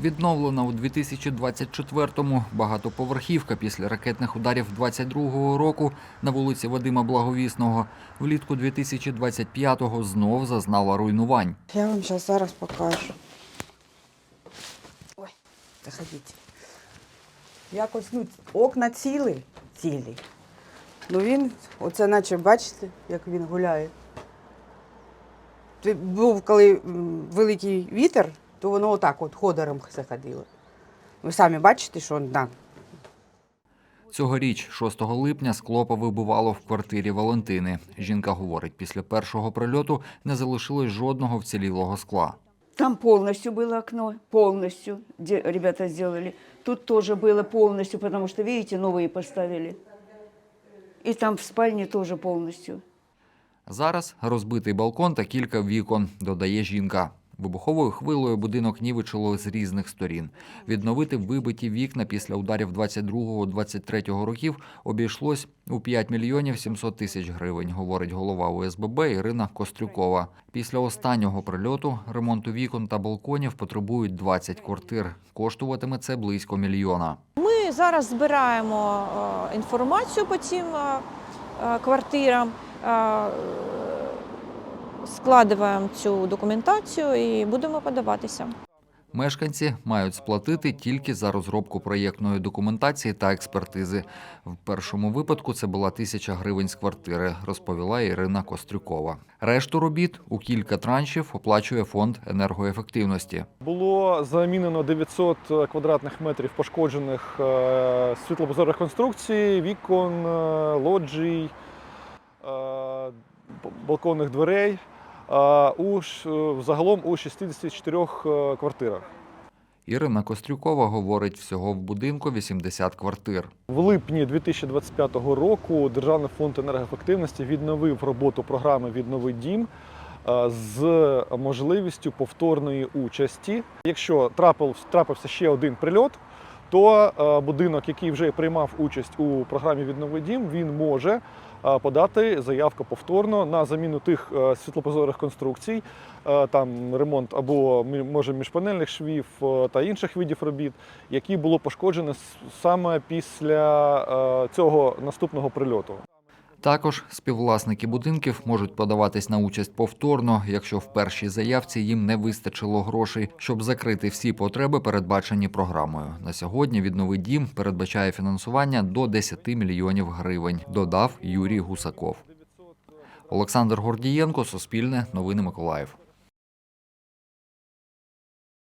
Відновлена у 2024-му багатоповерхівка після ракетних ударів 22-го року на вулиці Вадима Благовісного. Влітку 2025-го знов зазнала руйнувань. Я вам зараз зараз покажу. Ой, заходіть. Якось, ну, окна цілі, цілі. Ну він, оце наче бачите, як він гуляє. Був коли великий вітер, то воно отак от ходором заходило. Ви самі бачите, що да, Цьогоріч, 6 липня, скло повибивало в квартирі Валентини. Жінка говорить, після першого прильоту не залишилось жодного вцілілого скла. Там полностью было окно, полностью де- ребята сделали. Тут тоже было полностью, потому что, видите, новые поставили. И там в спальне тоже полностью. Зараз розбитий балкон та кілька вікон, додає жінка. Вибуховою хвилою будинок нівечило з різних сторін. Відновити вибиті вікна після ударів 22-23 років обійшлось у 5 мільйонів 700 тисяч гривень, говорить голова ОСББ Ірина Кострюкова. Після останнього прильоту ремонту вікон та балконів потребують 20 квартир. Коштуватиме це близько мільйона. Ми зараз збираємо е, інформацію по цим е, е, квартирам, складуємо цю документацію і будемо подаватися. Мешканці мають сплатити тільки за розробку проєктної документації та експертизи. В першому випадку це була тисяча гривень з квартири, розповіла Ірина Кострюкова. Решту робіт у кілька траншів оплачує фонд енергоефективності. Було замінено 900 квадратних метрів пошкоджених е, світлопозорих конструкцій, вікон, е, лоджій, е, балконних дверей у, е, загалом у 64 е, квартирах. Ірина Кострюкова говорить, всього в будинку 80 квартир. В липні 2025 року Державний фонд енергоефективності відновив роботу програми Віднови дім е, з можливістю повторної участі. Якщо трапив, трапився ще один прильот, то е, будинок, який вже приймав участь у програмі Віднови дім, він може е, подати заявку повторно на заміну тих е, світлопозорих конструкцій, там ремонт або може міжпанельних швів та інших видів робіт, які було пошкоджене саме після цього наступного прильоту. Також співвласники будинків можуть подаватись на участь повторно, якщо в першій заявці їм не вистачило грошей, щоб закрити всі потреби, передбачені програмою. На сьогодні відновий дім передбачає фінансування до 10 мільйонів гривень, додав Юрій Гусаков. Олександр Гордієнко, Суспільне, Новини Миколаїв.